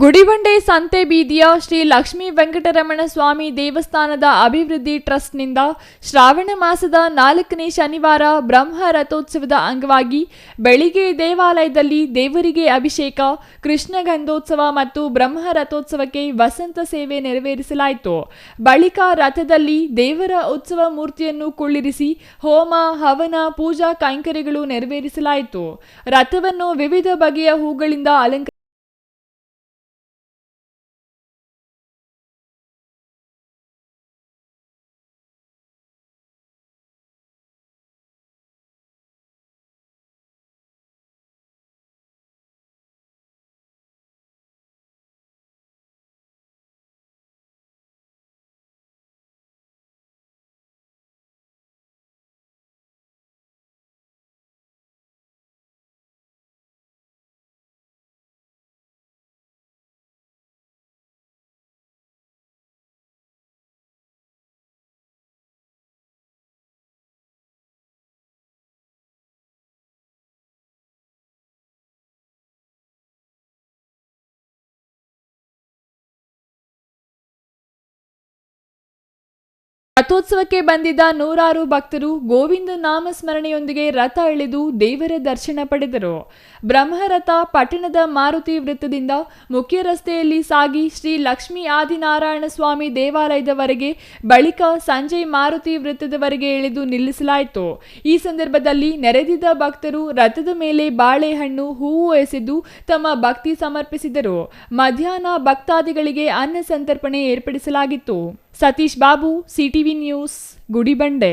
ಗುಡಿಬಂಡೆ ಸಂತೆ ಬೀದಿಯ ಶ್ರೀ ಲಕ್ಷ್ಮೀ ವೆಂಕಟರಮಣ ಸ್ವಾಮಿ ದೇವಸ್ಥಾನದ ಅಭಿವೃದ್ಧಿ ಟ್ರಸ್ಟ್ನಿಂದ ಶ್ರಾವಣ ಮಾಸದ ನಾಲ್ಕನೇ ಶನಿವಾರ ಬ್ರಹ್ಮ ರಥೋತ್ಸವದ ಅಂಗವಾಗಿ ಬೆಳಿಗ್ಗೆ ದೇವಾಲಯದಲ್ಲಿ ದೇವರಿಗೆ ಅಭಿಷೇಕ, ಕೃಷ್ಣ ಗಂಧೋತ್ಸವ ಮತ್ತು ಬ್ರಹ್ಮ ರಥೋತ್ಸವಕ್ಕೆ ವಸಂತ ಸೇವೆ ನೆರವೇರಿಸಲಾಯಿತು. ಬಳಿಕ ರಥದಲ್ಲಿ ದೇವರ ಉತ್ಸವ ಮೂರ್ತಿಯನ್ನು ಕುಳ್ಳಿರಿಸಿ ಹೋಮ, ಹವನ, ಪೂಜಾ ಕೈಂಕರ್ಯಗಳು ನೆರವೇರಿಸಲಾಯಿತು. ರಥವನ್ನು ವಿವಿಧ ಬಗೆಯ ಹೂಗಳಿಂದ ಅಲಂಕರಿಸಲಾಯಿತು ರಥೋತ್ಸವಕ್ಕೆ ಬಂದಿದ್ದ ನೂರಾರು ಭಕ್ತರು ಗೋವಿಂದ ನಾಮಸ್ಮರಣೆಯೊಂದಿಗೆ ರಥ ಎಳೆದು ದೇವರ ದರ್ಶನ ಪಡೆದರು. ಬ್ರಹ್ಮರಥ ಪಟ್ಟಣದ ಮಾರುತಿ ವೃತ್ತದಿಂದ ಮುಖ್ಯ ರಸ್ತೆಯಲ್ಲಿ ಸಾಗಿ ಶ್ರೀ ಲಕ್ಷ್ಮೀ ಆದಿನಾರಾಯಣ ಸ್ವಾಮಿ ದೇವಾಲಯದವರೆಗೆ ಬಳಿಕ ಸಂಜೆ ಮಾರುತಿ ವೃತ್ತದವರೆಗೆ ಎಳೆದು ನಿಲ್ಲಿಸಲಾಯಿತು. ಈ ಸಂದರ್ಭದಲ್ಲಿ ನೆರೆದಿದ್ದ ಭಕ್ತರು ರಥದ ಮೇಲೆ ಬಾಳೆಹಣ್ಣು, ಹೂವು ಎಸೆದು ತಮ್ಮ ಭಕ್ತಿ ಸಮರ್ಪಿಸಿದರು. ಮಧ್ಯಾಹ್ನ ಭಕ್ತಾದಿಗಳಿಗೆ ಅನ್ನ ಸಂತರ್ಪಣೆ ಏರ್ಪಡಿಸಲಾಗಿತ್ತು. Satish Babu C T V news गुडी बंडे।